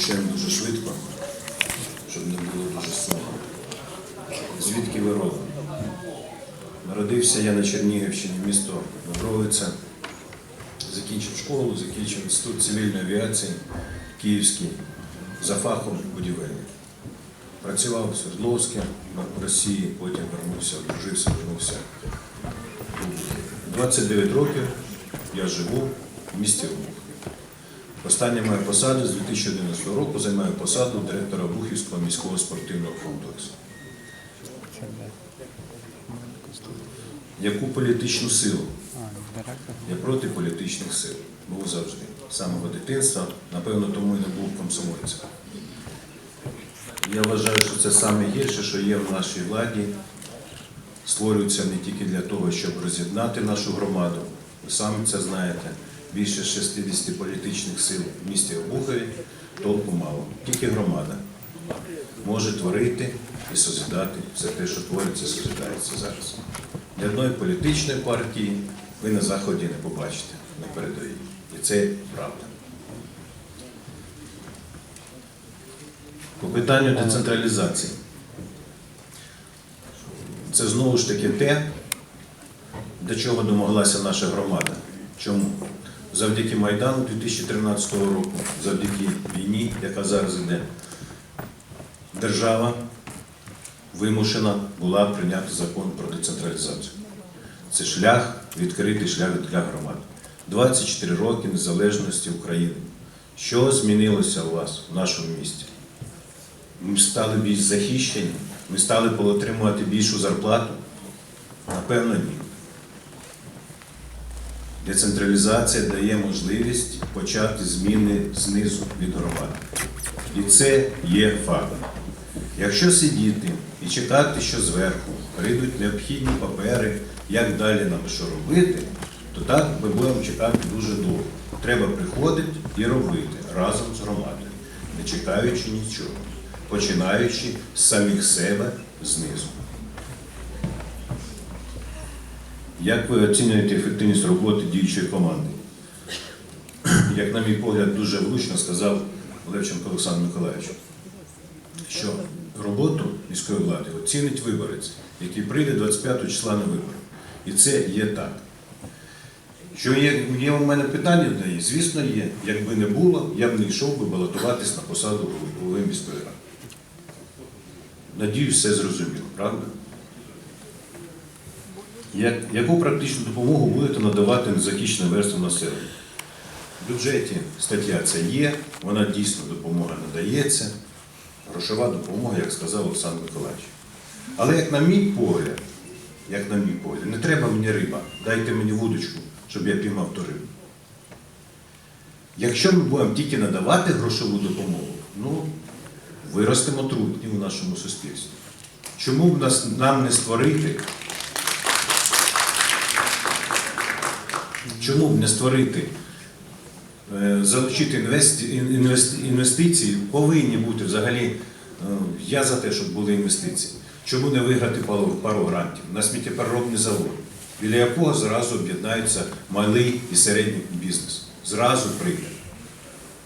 Почнемо дуже швидко, щоб не було дуже сумно. Звідки ви родом? Народився я на Чернігівщині, місто Добровиця. Закінчив школу, закінчив інститут цивільної авіації Київський за фахом будівельник. Працював в Свердловську, в Росії, потім вернувся, одружився, вернувся. 29 років я живу в місті Обухів. Остання моя посада з 2011 року займаю посаду директора Обухівського міського спортивного комплексу. Яку політичну силу? Я проти політичних сил. Був завжди. З самого дитинства, напевно, тому і не був комсомольцем. Я вважаю, що це саме гірше, що є в нашій владі. Створюються не тільки для того, щоб роз'єднати нашу громаду. Ви самі це знаєте. Більше 60 політичних сил в місті Обухові толку мало. Тільки громада може творити і созидати все те, що твориться, созидається зараз. Ні одної політичної партії ви на Заході не побачите на передовій. І це правда. По питанню децентралізації. Це знову ж таки те, до чого домоглася наша громада. Чому? Завдяки Майдану 2013 року, завдяки війні, яка зараз йде, держава вимушена була прийняти закон про децентралізацію. Це шлях, відкритий шлях для громад. 24 роки незалежності України. Що змінилося у вас в нашому місті? Ми стали більш захищені, ми стали отримувати більшу зарплату? Напевно, ні. Децентралізація дає можливість почати зміни знизу від громади. І це є факт. Якщо сидіти і чекати, що зверху прийдуть необхідні папери, як далі нам що робити, то так ми будемо чекати дуже довго. Треба приходити і робити разом з громадою, не чекаючи нічого, починаючи з самих себе знизу. Як ви оцінюєте ефективність роботи діючої команди? Як, на мій погляд, дуже влучно сказав Левченко Олександр Миколаївич, що роботу міської влади оцінить виборець, який прийде 25 числа на вибори. І це є так. Що є, є у мене питання до неї? Звісно, є. Якби не було, я б не йшов би балотуватись на посаду голови міської ради. Надіюсь, все зрозуміло, правда? Як, яку практичну допомогу будете надавати незахищеним верствам населення? В бюджеті стаття це є, вона дійсно допомога надається, грошова допомога, як сказав Олександр Миколаївич. Але як на мій погляд, як на мій погляд, не треба мені риба, дайте мені вудочку, щоб я піймав ту рибу. Якщо ми будемо тільки надавати грошову допомогу, ну, виростемо трудні у нашому суспільстві. Чому б нас, нам не створити Чому б не створити, е, залучити інвести- ін- інвести- інвестиції, повинні бути взагалі, е, я за те, щоб були інвестиції. Чому не виграти пару, грантів на сміттєпереробний завод, біля якого зразу об'єднаються малий і середній бізнес. Зразу прийде.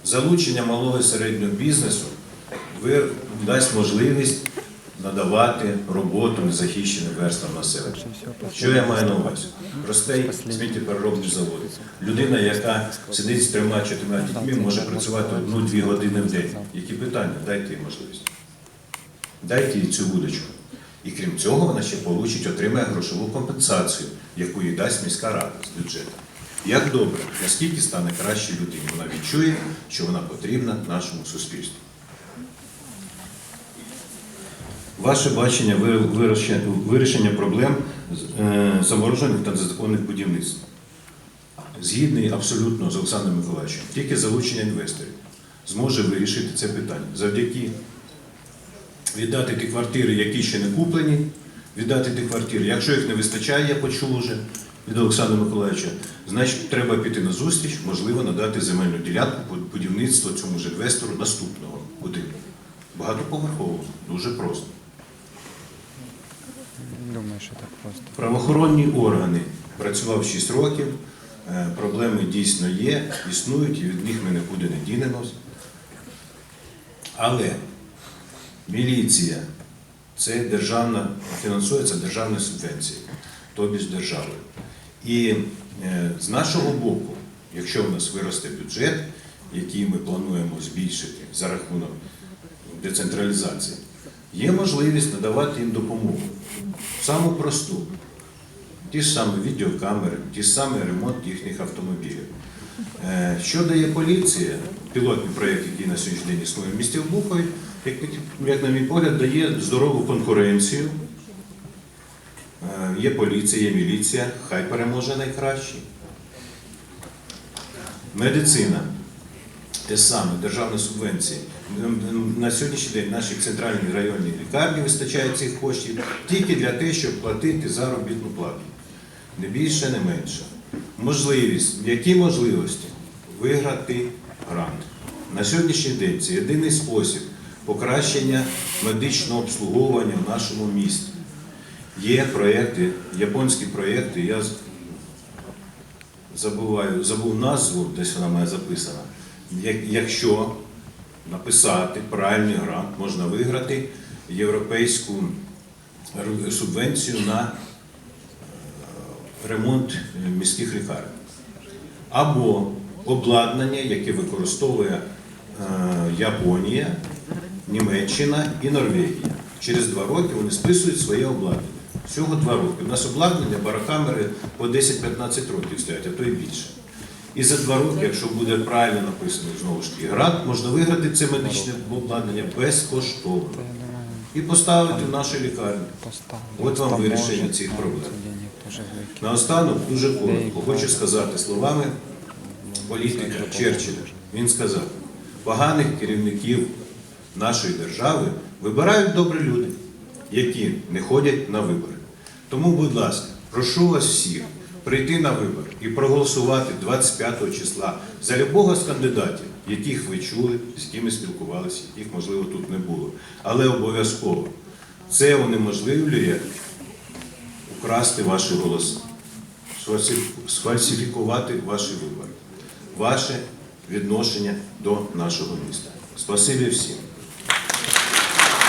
Залучення малого і середнього бізнесу дасть можливість надавати роботу незахищеним верствам населення. Що я маю на увазі? Простий сміттєпереробний завод. Людина, яка сидить з трьома-чотирма дітьми, може працювати одну-дві години в день. Які питання? Дайте їй можливість. Дайте їй цю вудочку. І крім цього, вона ще получить, отримає грошову компенсацію, яку їй дасть міська рада з бюджету. Як добре, наскільки стане краще людині, вона відчує, що вона потрібна нашому суспільству. Ваше бачення вирішення проблем е, заморожених та незаконних будівництв. Згідний абсолютно з Олександром Миколаївичем, тільки залучення інвесторів зможе вирішити це питання. Завдяки віддати ті квартири, які ще не куплені, віддати ті квартири. Якщо їх не вистачає, я почув уже від Олександра Миколаївича, значить треба піти на зустріч, можливо, надати земельну ділянку будівництво цьому ж інвестору наступного будинку. Багатоповерхового, дуже просто. Думаю, що так просто. Правоохоронні органи працював 6 років, е, проблеми дійсно є, існують, і від них ми нікуди не дінемось. Але міліція це державна, фінансується державною субвенцією, тобі ж державою. І е, з нашого боку, якщо в нас виросте бюджет, який ми плануємо збільшити за рахунок децентралізації, є можливість надавати їм допомогу. Саму просту. Ті самі відеокамери, ті ж самі ремонт їхніх автомобілів. Е, Що дає поліція, пілотний проєкт, який на сьогоднішній день існує в місті Обухові, як, як на мій погляд, дає здорову конкуренцію. Е, Є поліція, є міліція, хай переможе найкращий. Медицина. Те саме, державні субвенції. На сьогоднішній день нашій центральній районній лікарні вистачає цих коштів тільки для того, щоб платити заробітну плату. Не більше, не менше. Можливість, які можливості виграти грант. На сьогоднішній день це єдиний спосіб покращення медичного обслуговування в нашому місті. Є проєкти, японські проєкти, я забуваю, забув назву, десь вона має записана. Як- Якщо написати правильний грант, можна виграти європейську субвенцію на е, ремонт е, міських лікарень. Або обладнання, яке використовує е, Японія, Німеччина і Норвегія. Через два роки вони списують своє обладнання. Всього два роки. У нас обладнання, барокамери по 10-15 років стоять, а то і більше. І за два роки, якщо буде правильно написано знову ж таки грант, можна виграти це медичне обладнання безкоштовно і поставити в нашу лікарню. От вам вирішення цих проблем. Наостанок дуже коротко хочу сказати словами політика Черчилля. Він сказав, поганих керівників нашої держави вибирають добрі люди, які не ходять на вибори. Тому, будь ласка, прошу вас всіх прийти на вибори і проголосувати 25 числа за любого з кандидатів, яких ви чули, з якими спілкувалися, яких, можливо, тут не було. Але обов'язково це унеможливлює украсти ваші голоси, сфальсифікувати ваші вибори, ваше відношення до нашого міста. Спасибі всім.